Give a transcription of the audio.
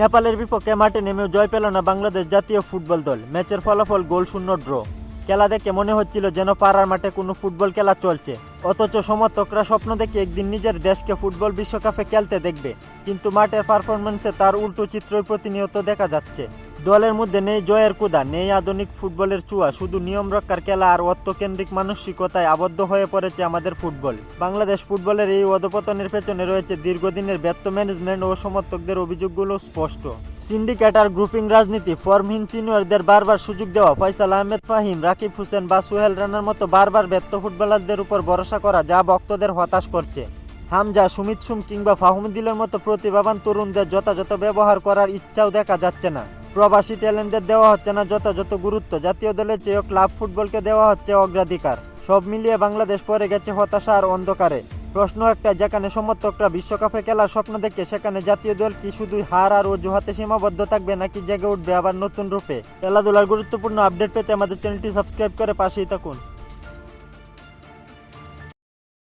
নেপালের বিপক্ষে মাঠে নেমেও জয় পেল না বাংলাদেশ জাতীয় ফুটবল দল। ম্যাচের ফলাফল গোল শূন্য, ড্র। খেলা দেখে মনে হচ্ছিল যেন পাড়ার মাঠে কোনো ফুটবল খেলা চলছে। অথচ সমর্থকরা স্বপ্ন দেখে একদিন নিজের দেশকে ফুটবল বিশ্বকাপে খেলতে দেখবে। কিন্তু মাঠের পারফরমেন্সে তার উল্টো চিত্রই প্রতিনিয়ত দেখা যাচ্ছে। দলের মধ্যে নেই জয়ের কুদা, নেই আধুনিক ফুটবলের চুয়া, শুধু নিয়ম রক্ষার খেলা আর অর্থকেন্দ্রিক মানসিকতায় আবদ্ধ হয়ে পড়েছে আমাদের ফুটবল। বাংলাদেশ ফুটবলের এই অধপতনের পেছনে রয়েছে দীর্ঘদিনের ব্যর্থ ম্যানেজমেন্ট ও সমর্থকদের অভিযোগগুলো স্পষ্ট। সিন্ডিকেট আর গ্রুপিং রাজনীতি, ফর্মহীন সিনিয়রদের বারবার সুযোগ দেওয়া, ফয়সাল আহমেদ, ফাহিম, রাকিব হোসেন বা সুহেল রানার মতো বারবার ব্যর্থ ফুটবলারদের উপর ভরসা করা যা ভক্তদের হতাশ করছে। হামজা, সুমিত সুম কিংবা ফাহমুদিলের মতো প্রতিভাবান তরুণদের যথাযথ ব্যবহার করার ইচ্ছাও দেখা যাচ্ছে না। প্রবাসী ট্যালেন্টদের দেওয়া হচ্ছে না যথাযথ গুরুত্ব। জাতীয় দলের চেয়েও ক্লাব ফুটবলকে দেওয়া হচ্ছে অগ্রাধিকার। সব মিলিয়ে বাংলাদেশ পরে গেছে হতাশা আর অন্ধকারে। প্রশ্ন একটা যেখানে সমর্থকরা বিশ্বকাপে খেলার স্বপ্ন দেখে, সেখানে জাতীয় দল কি শুধু হার আর অজুহাতে সীমাবদ্ধ থাকবে নাকি জেগে উঠবে আবার নতুন রূপে? খেলাধুলার গুরুত্বপূর্ণ আপডেট পেতে আমাদের চ্যানেলটি সাবস্ক্রাইব করে পাশেই থাকুন।